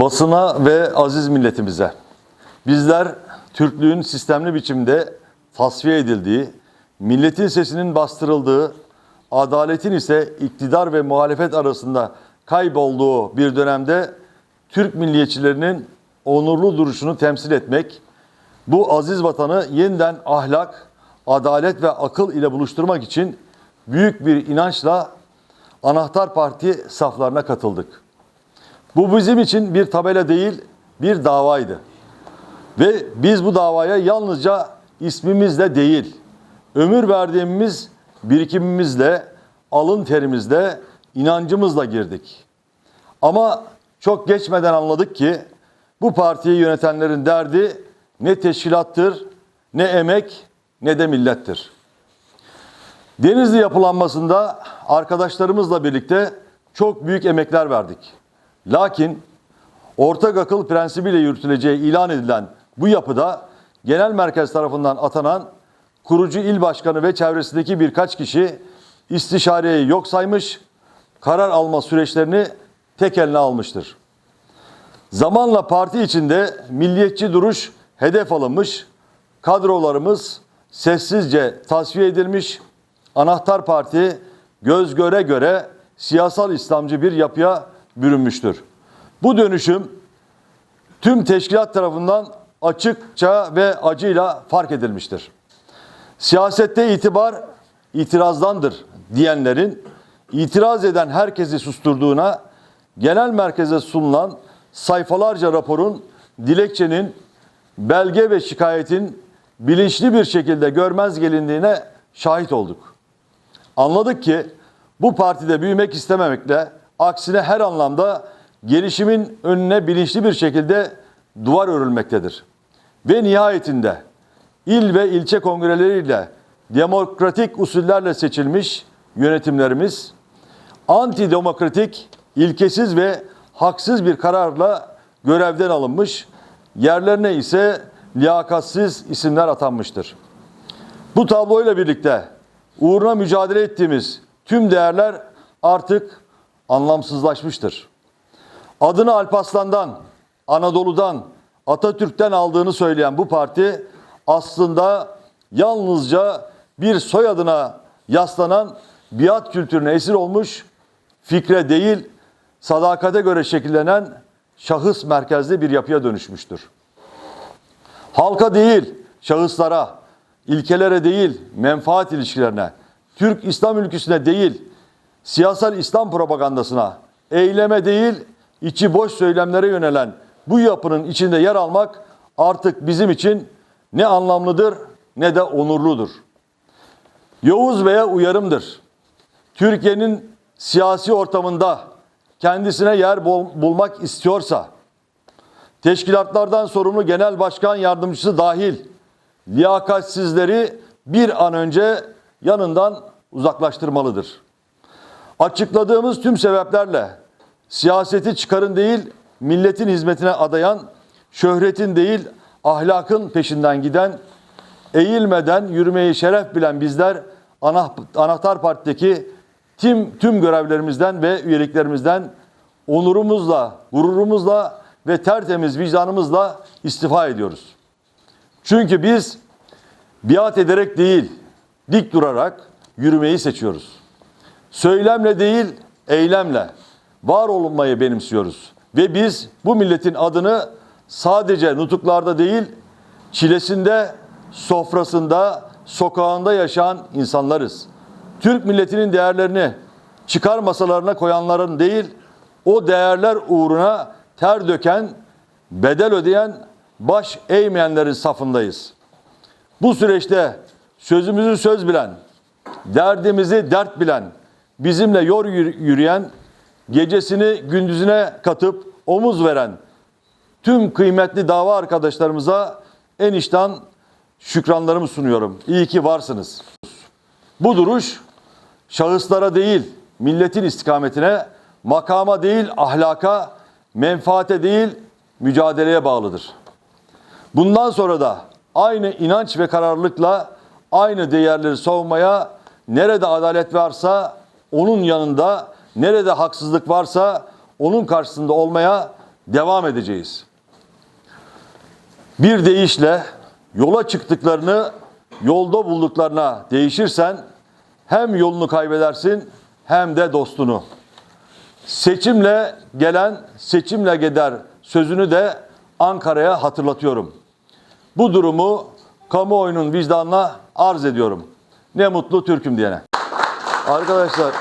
Basına ve aziz milletimize. Bizler Türklüğün sistemli biçimde tasfiye edildiği, milletin sesinin bastırıldığı, adaletin ise iktidar ve muhalefet arasında kaybolduğu bir dönemde Türk milliyetçilerinin onurlu duruşunu temsil etmek, bu aziz vatanı yeniden ahlak, adalet ve akıl ile buluşturmak için büyük bir inançla Anahtar Parti saflarına katıldık. Bu bizim için bir tabela değil, bir davaydı. Ve biz bu davaya yalnızca ismimizle değil, ömür verdiğimiz birikimimizle, alın terimizle, inancımızla girdik. Ama çok geçmeden anladık ki bu partiyi yönetenlerin derdi ne teşkilattır, ne emek, ne de millettir. Denizli yapılanmasında arkadaşlarımızla birlikte çok büyük emekler verdik. Lakin ortak akıl prensibiyle yürütüleceği ilan edilen bu yapıda genel merkez tarafından atanan kurucu il başkanı ve çevresindeki birkaç kişi istişareyi yok saymış, karar alma süreçlerini tek eline almıştır. Zamanla parti içinde milliyetçi duruş hedef alınmış, kadrolarımız sessizce tasfiye edilmiş, anahtar parti göz göre göre siyasal İslamcı bir yapıya bürünmüştür. Bu dönüşüm tüm teşkilat tarafından açıkça ve acıyla fark edilmiştir. Siyasette itibar itirazdandır diyenlerin itiraz eden herkesi susturduğuna genel merkeze sunulan sayfalarca raporun, dilekçenin, belge ve şikayetin bilinçli bir şekilde görmez gelindiğine şahit olduk. Anladık ki bu partide büyümek istememekle aksine her anlamda gelişimin önüne bilinçli bir şekilde duvar örülmektedir. Ve nihayetinde il ve ilçe kongreleriyle demokratik usullerle seçilmiş yönetimlerimiz antidemokratik, ilkesiz ve haksız bir kararla görevden alınmış, yerlerine ise liyakatsiz isimler atanmıştır. Bu tabloyla birlikte uğruna mücadele ettiğimiz tüm değerler artık anlamsızlaşmıştır. Adını Alparslan'dan, Anadolu'dan, Atatürk'ten aldığını söyleyen bu parti aslında yalnızca bir soyadına yaslanan biat kültürüne esir olmuş, fikre değil, sadakate göre şekillenen şahıs merkezli bir yapıya dönüşmüştür. Halka değil, şahıslara, ilkelere değil, menfaat ilişkilerine, Türk İslam ülküsüne değil, siyasal İslam propagandasına, eyleme değil, içi boş söylemlere yönelen bu yapının içinde yer almak artık bizim için ne anlamlıdır ne de onurludur. Yavuz veya uyarımdır. Türkiye'nin siyasi ortamında kendisine yer bul- bulmak istiyorsa, teşkilatlardan sorumlu genel başkan yardımcısı dahil liyakatsizleri bir an önce yanından uzaklaştırmalıdır. Açıkladığımız tüm sebeplerle siyaseti çıkarın değil, milletin hizmetine adayan, şöhretin değil, ahlakın peşinden giden, eğilmeden yürümeyi şeref bilen bizler ana- Anahtar Parti'deki tüm, tüm görevlerimizden ve üyeliklerimizden onurumuzla, gururumuzla ve tertemiz vicdanımızla istifa ediyoruz. Çünkü biz biat ederek değil, dik durarak yürümeyi seçiyoruz. Söylemle değil, eylemle var olunmayı benimsiyoruz. Ve biz bu milletin adını sadece nutuklarda değil, çilesinde, sofrasında, sokağında yaşayan insanlarız. Türk milletinin değerlerini çıkar masalarına koyanların değil, o değerler uğruna ter döken, bedel ödeyen, baş eğmeyenlerin safındayız. Bu süreçte sözümüzü söz bilen, derdimizi dert bilen, bizimle yor yürü- yürüyen, gecesini gündüzüne katıp omuz veren tüm kıymetli dava arkadaşlarımıza en içten şükranlarımı sunuyorum. İyi ki varsınız. Bu duruş şahıslara değil, milletin istikametine, makama değil, ahlaka, menfaate değil, mücadeleye bağlıdır. Bundan sonra da aynı inanç ve kararlılıkla aynı değerleri savunmaya, nerede adalet varsa onun yanında, nerede haksızlık varsa onun karşısında olmaya devam edeceğiz. Bir deyişle yola çıktıklarını yolda bulduklarına değişirsen hem yolunu kaybedersin hem de dostunu. Seçimle gelen seçimle gider sözünü de Ankara'ya hatırlatıyorum. Bu durumu kamuoyunun vicdanına arz ediyorum. Ne mutlu Türk'üm diyene. Arkadaşlar